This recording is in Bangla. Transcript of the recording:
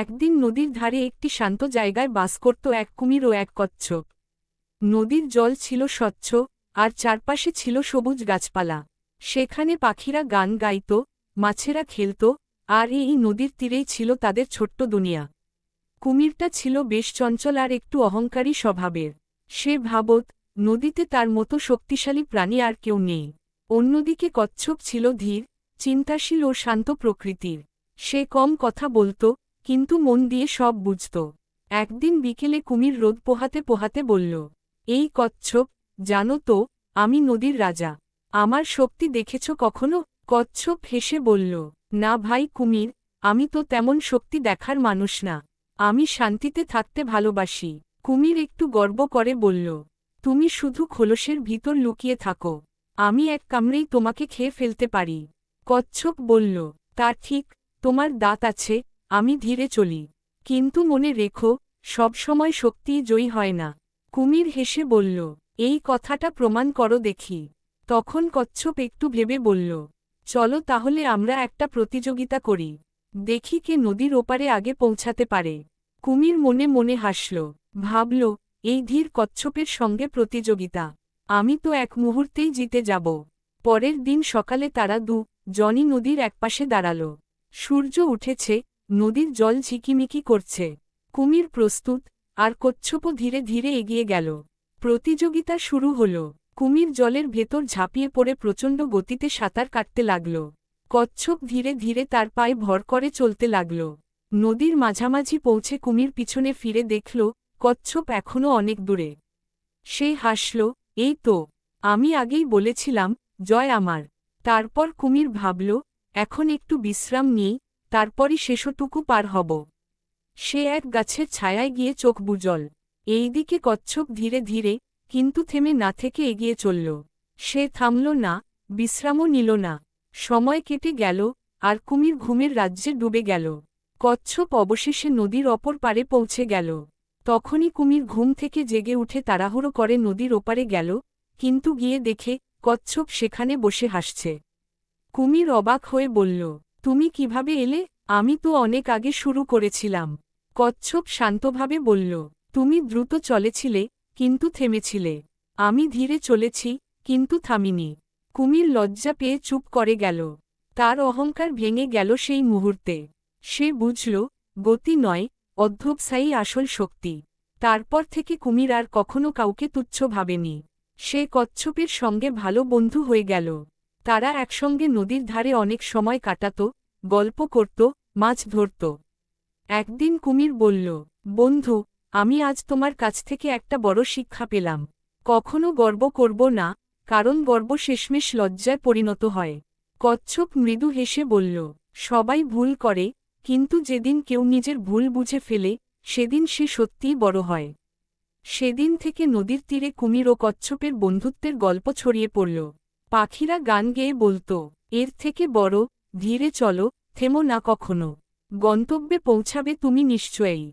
একদিন নদীর ধারে একটি শান্ত জায়গায় বাস করত এক কুমির ও এক কচ্ছপ। নদীর জল ছিল স্বচ্ছ, আর চারপাশে ছিল সবুজ গাছপালা। সেখানে পাখিরা গান গাইত, মাছেরা খেলত, আর এই নদীর তীরেই ছিল তাদের ছোট্ট দুনিয়া। কুমিরটা ছিল বেশ চঞ্চল আর একটু অহংকারী স্বভাবের। সে ভাবত, নদীতে তার মতো শক্তিশালী প্রাণী আর কেউ নেই। অন্যদিকে কচ্ছপ ছিল ধীর, চিন্তাশীল ও শান্ত প্রকৃতির। সে কম কথা বলত কিন্তু মন দিয়ে সব বুঝত। একদিন বিকেলে কুমির রোদ পোহাতে পোহাতে বলল, এই কচ্ছপ, জানো তো, আমি নদীর রাজা। আমার শক্তি দেখেছ কখনো? কচ্ছপ হেসে বলল, না ভাই কুমির, আমি তো তেমন শক্তি দেখার মানুষ না। আমি শান্তিতে থাকতে ভালোবাসি। কুমির একটু গর্ব করে বলল, তুমি শুধু খোলসের ভিতর লুকিয়ে থাকো। আমি এক কামড়েই তোমাকে খেয়ে ফেলতে পারি। কচ্ছপ বলল, তা ঠিক, তোমার দাঁত আছে আমি ধীরে চলি। কিন্তু মনে রেখো সবসময় শক্তিই জয়ী হয় না। কুমির হেসে বলল, এই কথাটা প্রমাণ করো দেখি। তখন কচ্ছপ একটু ভেবে বলল, চলো তাহলে আমরা একটা প্রতিযোগিতা করি। দেখি কে নদীর ওপারে আগে পৌঁছাতে পারে। কুমির মনে মনে হাসল, ভাবল, এই ধীর কচ্ছপের সঙ্গে প্রতিযোগিতা। আমি তো এক মুহূর্তেই জিতে যাব। পরের দিন সকালে তারা দু, জনি নদীর একপাশে দাঁড়াল। সূর্য উঠেছে নদীর জল ঝিকিমিকি করছে। কুমির প্রস্তুত, আর কচ্ছপও ধীরে ধীরে এগিয়ে গেল। প্রতিযোগিতা শুরু হল। কুমির জলের ভেতর ঝাঁপিয়ে পড়ে প্রচণ্ড গতিতে সাঁতার কাটতে লাগল। কচ্ছপ ধীরে ধীরে তার পায়ে ভর করে চলতে লাগল। নদীর মাঝামাঝি পৌঁছে কুমির পিছনে ফিরে দেখল, কচ্ছপ এখনও অনেক দূরে। সে হাসল, এই তো, আমি আগেই বলেছিলাম, জয় আমার। তারপর কুমির ভাবল, এখন একটু বিশ্রাম নিই। তারপরই শেষটুকু পার হব। সে এক গাছের ছায়ায় গিয়ে চোখ বুজল। এইদিকে কচ্ছপ ধীরে ধীরে, কিন্তু থেমে না থেকে এগিয়ে চলল। সে থামল না, বিশ্রামও নিল না। সময় কেটে গেল, আর কুমির ঘুমের রাজ্যে ডুবে গেল। কচ্ছপ অবশেষে নদীর অপর পারে পৌঁছে গেল। তখনই কুমির ঘুম থেকে জেগে উঠে তাড়াহুড়ো করে নদীর ওপারে গেল, কিন্তু গিয়ে দেখে কচ্ছপ সেখানে বসে হাসছে। কুমির অবাক হয়ে বলল তুমি কীভাবে এলে? আমি তো অনেক আগে শুরু করেছিলাম। কচ্ছপ শান্তভাবে বলল, তুমি দ্রুত চলেছিলে, কিন্তু থেমেছিলে। আমি ধীরে চলেছি, কিন্তু থামিনি। কুমির লজ্জা পেয়ে চুপ করে গেল। তার অহংকার ভেঙে গেল সেই মুহূর্তে। সে বুঝল, গতি নয়, অধ্যবসায়ী আসল শক্তি। তারপর থেকে কুমির আর কখনো কাউকে তুচ্ছ ভাবেনি। সে কচ্ছপের সঙ্গে ভালো বন্ধু হয়ে গেল। তারা একসঙ্গে নদীর ধারে অনেক সময় কাটাত, গল্প করত, মাছ ধরত। একদিন কুমির বলল, বন্ধু, আমি আজ তোমার কাছ থেকে একটা বড় শিক্ষা পেলাম। কখনো গর্ব করব না, কারণ গর্ব শেষমেশ লজ্জায় পরিণত হয়। কচ্ছপ মৃদু হেসে বলল, সবাই ভুল করে, কিন্তু যেদিন কেউ নিজের ভুল বুঝে ফেলে, সেদিন সে সত্যিই বড় হয়। সেদিন থেকে নদীর তীরে কুমির ও কচ্ছপের বন্ধুত্বের গল্প ছড়িয়ে পড়ল। পাখিরা গান গেয়ে বলত, এর থেকে বড়, ধীরে চলো, থেমো না কখনো। গন্তব্যে পৌঁছাবে তুমি নিশ্চয়ই।